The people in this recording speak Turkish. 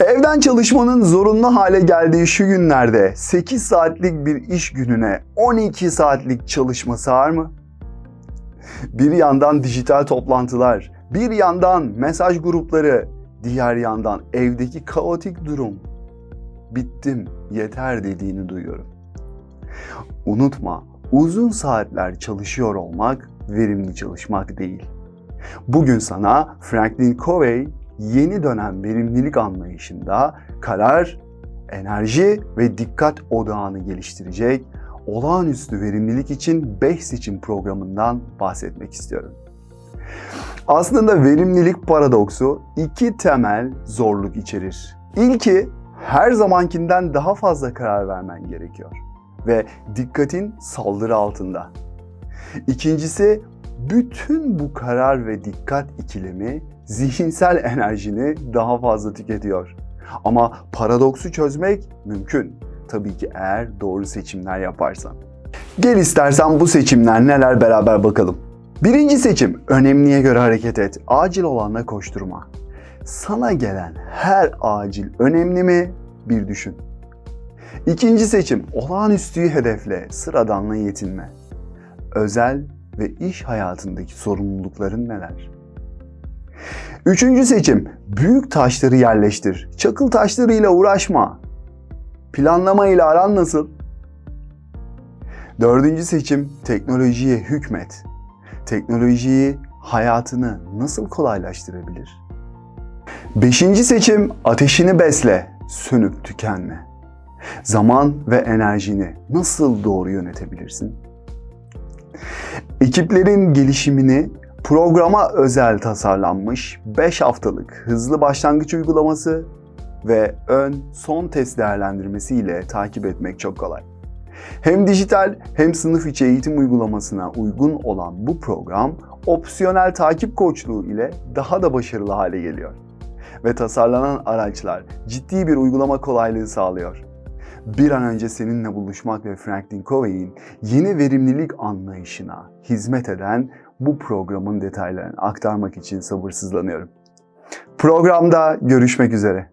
Evden çalışmanın zorunlu hale geldiği şu günlerde 8 saatlik bir iş gününe 12 saatlik çalışma sığar mı? Bir yandan dijital toplantılar, bir yandan mesaj grupları, diğer yandan evdeki kaotik durum. Bittim, yeter dediğini duyuyorum. Unutma, uzun saatler çalışıyor olmak verimli çalışmak değil. Bugün sana Franklin Covey yeni dönem verimlilik anlayışında karar, enerji ve dikkat odağını geliştirecek olağanüstü verimlilik için 5 seçim programından bahsetmek istiyorum. Aslında verimlilik paradoksu iki temel zorluk içerir. İlki her zamankinden daha fazla karar vermen gerekiyor ve dikkatin saldırı altında. İkincisi bütün bu karar ve dikkat ikilemi zihinsel enerjini daha fazla tüketiyor. Ama paradoksu çözmek mümkün. Tabii ki eğer doğru seçimler yaparsan. Gel istersen bu seçimler neler beraber bakalım. Birinci seçim, önemliye göre hareket et. Acil olanla koşturma. Sana gelen her acil önemli mi? Bir düşün. İkinci seçim, olağanüstüyü hedefle, sıradanla yetinme. Özel ve iş hayatındaki sorumlulukların neler? Üçüncü seçim, büyük taşları yerleştir. Çakıl taşlarıyla uğraşma. Planlama ile aran nasıl? Dördüncü seçim, teknolojiye hükmet. Teknolojiyi hayatını nasıl kolaylaştırabilir? Beşinci seçim, ateşini besle, sönüp tükenme. Zaman ve enerjini nasıl doğru yönetebilirsin? Ekiplerin gelişimini programa özel tasarlanmış 5 haftalık hızlı başlangıç uygulaması ve ön son test değerlendirmesi ile takip etmek çok kolay. Hem dijital hem sınıf içi eğitim uygulamasına uygun olan bu program opsiyonel takip koçluğu ile daha da başarılı hale geliyor. Ve tasarlanan araçlar ciddi bir uygulama kolaylığı sağlıyor. Bir an önce seninle buluşmak ve Franklin Covey'in yeni verimlilik anlayışına hizmet eden bu programın detaylarını aktarmak için sabırsızlanıyorum. Programda görüşmek üzere.